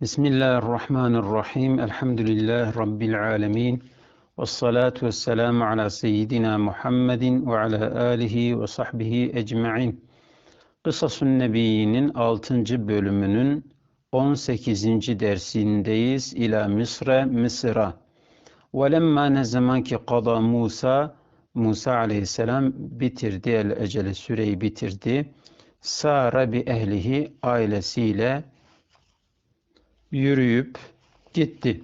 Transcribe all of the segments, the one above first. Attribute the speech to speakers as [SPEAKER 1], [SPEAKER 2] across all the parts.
[SPEAKER 1] Bismillahirrahmanirrahim. Elhamdülillah Rabbil alemin. Ve salatu ve selamu ala seyyidina Muhammedin ve ala alihi ve sahbihi ecma'in. Kısasun Nebi'nin 6. bölümünün 18. dersindeyiz. İla Misre, Mısır'a. Lemma ne zaman ki kada Musa, Musa aleyhisselam bitirdi, el ecele süreyi bitirdi. Sara bi ehlihi ailesiyle yürüyüp gitti.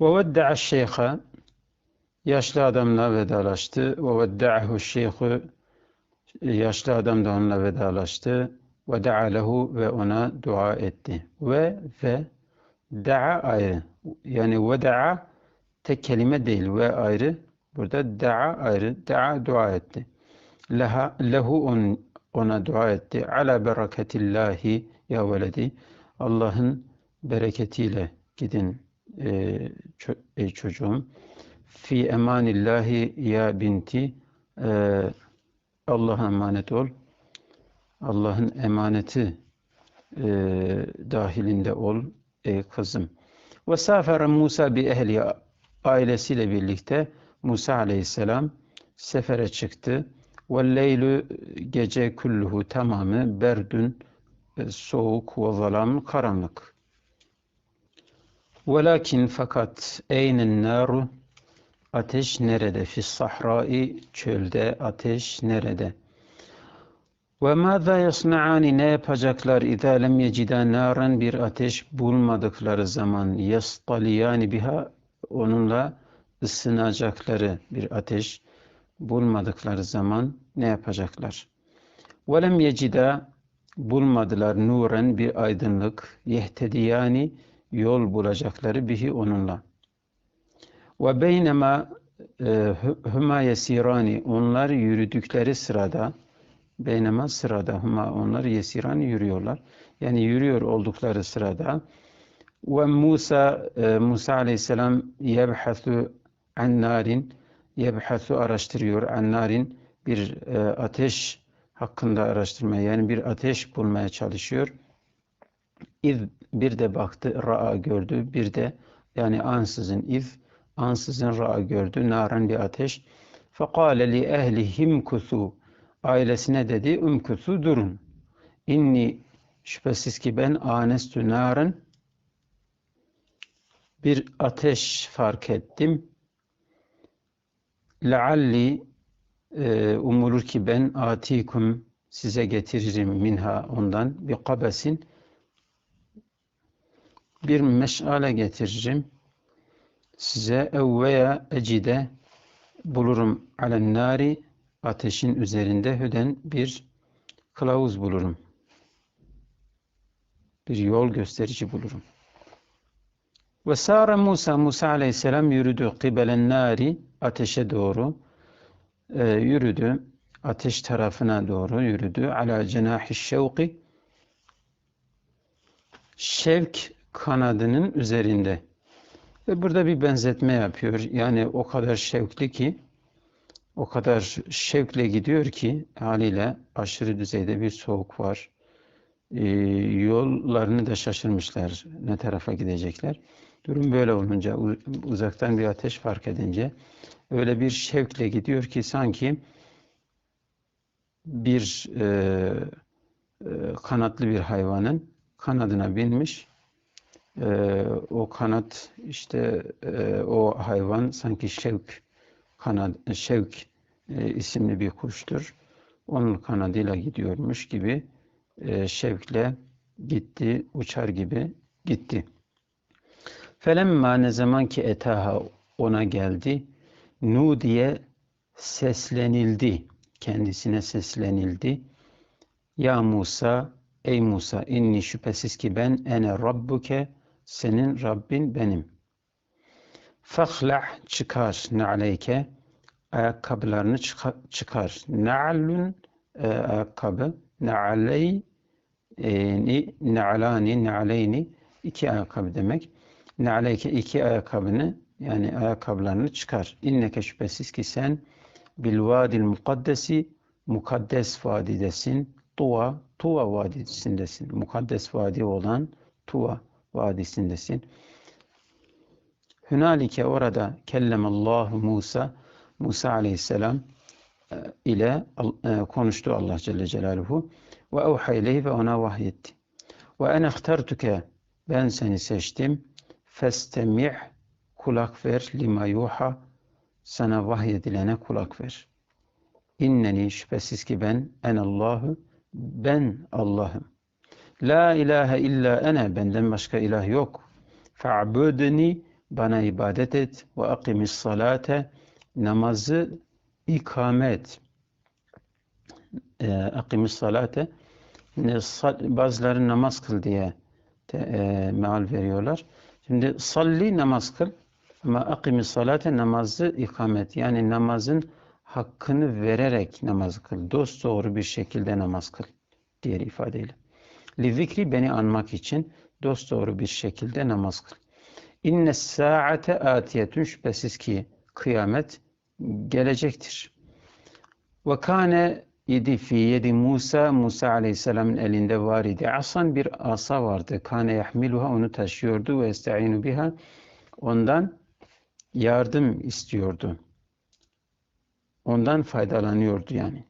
[SPEAKER 1] Ve vedda'a şeyha yaşlı adamla vedalaştı. Ve vedda'ahu şeyhu yaşlı adam da onunla vedalaştı. Ve da'a lehu ve ona dua etti. Ve ve da'a ayrı. Yani ve da'a tek kelime değil ve ayrı. Burada da'a ayrı. Da'a dua etti. Leha, lehu on, ona dua etti. Ala bereketillahi ya veledi. Allah'ın bereketiyle gidin e, ey çocuğum. Fi emanillahi ya binti. E, Allah'a emanet ol. Allah'ın emaneti e, dahilinde ol ey kızım. Ve safere Musa bi ehli ailesiyle birlikte Musa aleyhisselam sefere çıktı. Ve leylü gece kulluhu tamamı berdün soğuk ve zalam karanlık. Velakin fakat eynen naru ateş nerede? Fis sahrai çölde ateş nerede? Ve mâzâ yasna'ani ne yapacaklar idâ lem yecida nâren bir ateş bulmadıkları zaman yastaliyani biha onunla ısınacakları bir ateş bulmadıkları zaman ne yapacaklar? Ve lem yecida bulmadılar nuren bir aydınlık yehtediyani yol bulacakları bihi onunla. Ve beynema e, huma yesirani onlar yürüdükleri sırada beynema sırada huma onlar yesirani yürüyorlar. Yani yürüyor oldukları sırada ve Musa e, Musa aleyhisselam yebhasu an narin yebhasu araştırıyor an narin bir e, ateş hakkında araştırmaya yani bir ateş bulmaya çalışıyor. İz bir de baktı ra'a gördü bir de yani ansızın iz ansızın ra'a gördü naran bir ateş. Fekale li ehlihim kusu ailesine dedi umkusu durun. İnni şüphesiz ki ben anestü naran bir ateş fark ettim. Lealli e, umulur ki ben atikum size getiririm minha ondan bir kabesin bir meşale getiririm size ev veya ecide bulurum alen nari ateşin üzerinde hüden bir kılavuz bulurum. Bir yol gösterici bulurum. Ve sâre Musa, Musa aleyhisselam yürüdü kibelen nari, ateşe doğru e, yürüdü. Ateş tarafına doğru yürüdü. Ala cenahi şevki, şevk kanadının üzerinde. Ve burada bir benzetme yapıyor. Yani o kadar şevkli ki, o kadar şevkle gidiyor ki haliyle aşırı düzeyde bir soğuk var. E, yollarını da şaşırmışlar ne tarafa gidecekler. Durum böyle olunca uzaktan bir ateş fark edince öyle bir şevkle gidiyor ki sanki bir e, e, kanatlı bir hayvanın kanadına binmiş e, o kanat işte e, o hayvan sanki şevk kanat şevk e, isimli bir kuştur. Onun kanadıyla gidiyormuş gibi e, şevkle gitti, uçar gibi gitti. Felemma ne zaman ki etaha ona geldi, nu diye seslenildi, kendisine seslenildi. Ya Musa, ey Musa, inni şüphesiz ki ben ene rabbuke, senin Rabbin benim. Fahla çıkar ne'aleyke, ayakkabılarını çıkar. Ne'allun e, ayakkabı, ne'aley, e, ne'alani, ne'aleyni, iki ayakkabı demek nealeyke iki ayakkabını yani ayakkabılarını çıkar. İnneke şüphesiz ki sen bil vadil mukaddesi mukaddes vadidesin. Tuva, Tuva vadisindesin. Mukaddes vadi olan Tuva vadisindesin. Hünalike orada kellemallahu Musa, Musa aleyhisselam e, ile e, konuştu Allah Celle Celaluhu ve evhayleyhi ve ona vahyetti. Ve en ihtartuke ben seni seçtim. Festemi' kulak ver lima yuha sana vahyedilene kulak ver. İnneni şüphesiz ki ben en Allahu ben Allah'ım. La ilahe illa ene benden başka ilah yok. Fa'budni bana ibadet et ve akimis salate namazı ikamet. E, akimis salate bazıları namaz kıl diye de, e, meal veriyorlar. Şimdi salli namaz kıl ama akimis salate namazı ikamet. Yani namazın hakkını vererek namaz kıl. Dost doğru bir şekilde namaz kıl. Diğer ifadeyle. Li beni anmak için dost doğru bir şekilde namaz kıl. İnne saate atiyetun şüphesiz ki kıyamet gelecektir. Ve kâne idi fi yedi Musa, Musa aleyhisselamın elinde var idi. Asan bir asa vardı. Kâne yahmiluha onu taşıyordu ve esta'inu biha. Ondan yardım istiyordu. Ondan faydalanıyordu yani.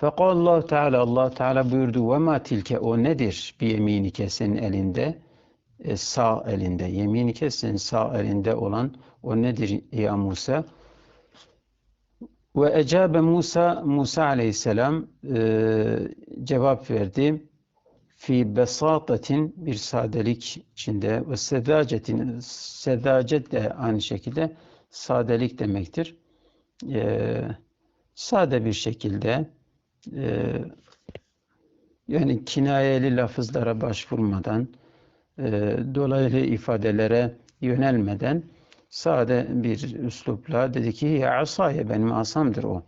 [SPEAKER 1] Fakat Allah Teala Allah Teala buyurdu ve ma tilke o nedir? Bir yeminike senin elinde e, sağ elinde. Yeminike senin sağ elinde olan o nedir ya Musa? Ve ecabe Musa Musa aleyhisselam e, cevap verdi fi besatatin bir sadelik içinde. Ve sedacetin sedacet de aynı şekilde sadelik demektir. E, sade bir şekilde e, yani kinayeli lafızlara başvurmadan e, dolaylı ifadelere yönelmeden sade bir üslupla dedi ki ya asaye benim asamdır o.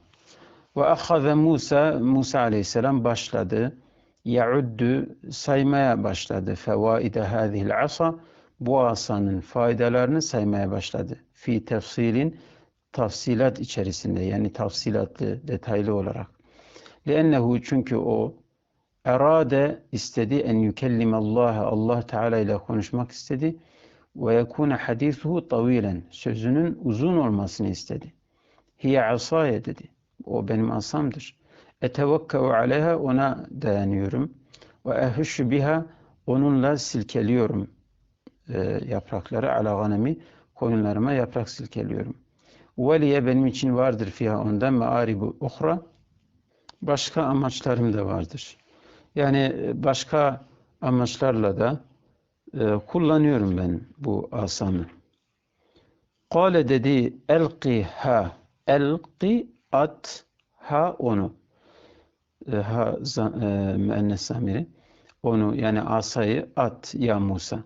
[SPEAKER 1] Ve ahhaze Musa Musa aleyhisselam başladı. Yauddu saymaya başladı. Fevaide hadihil asa bu asanın faydalarını saymaya başladı. Fi tefsilin tafsilat içerisinde yani tafsilatlı detaylı olarak. Lennehu çünkü o erade istedi en yükellime Allah Allah Teala ile konuşmak istedi ve yekune hadisuhu tavilen sözünün uzun olmasını istedi. Hiye asaye dedi. O benim asamdır. Etevekkeu aleyha ona dayanıyorum. Ve ehüşü biha onunla silkeliyorum e, yaprakları ala ganemi koyunlarıma yaprak silkeliyorum. Veliye benim için vardır fiha ondan me'aribu uhra başka amaçlarım da vardır. Yani e, başka amaçlarla da e, kullanıyorum ben bu asamı. Kale dedi elqi ha elqi at ha onu e, ha e, müennes zamiri onu yani asayı at ya Musa.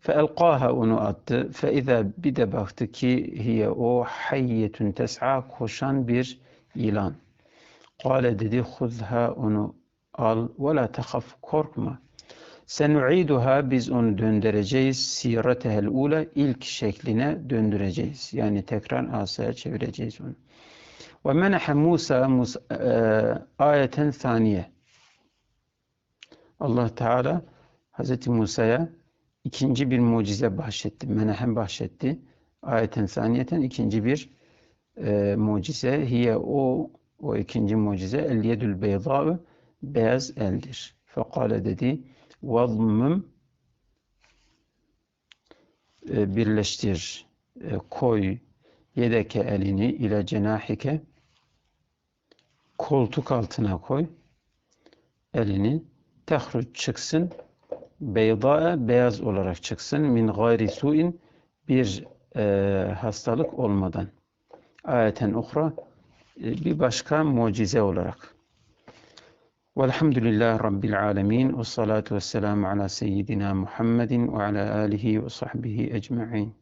[SPEAKER 1] Fe elqaha onu attı. Fe iza bir de baktı ki hiye o hayyetun tes'a koşan bir yılan. Kale dedi huzha onu al ve la tehaf korkma. Senu'iduha biz onu döndüreceğiz. Siretehel ula ilk şekline döndüreceğiz. Yani tekrar asaya çevireceğiz onu. Ve menehe Musa, e, ayeten saniye. Allah Teala Hazreti Musa'ya ikinci bir mucize bahşetti. Menehem bahşetti. Ayeten saniyeten ikinci bir e, mucize. Hiye o o ikinci mucize el yedül beydâ'ı beyaz eldir. Fekale dedi vazmım e, birleştir, e, koy yedeke elini ile cenahike koltuk altına koy elini tehruç çıksın beyda beyaz olarak çıksın min gayri suin bir e, hastalık olmadan ayeten uhra bir başka mucize olarak Velhamdülillah Rabbil alemin ve salatu ve selamu ala seyyidina Muhammedin ve ala alihi ve sahbihi ecma'in.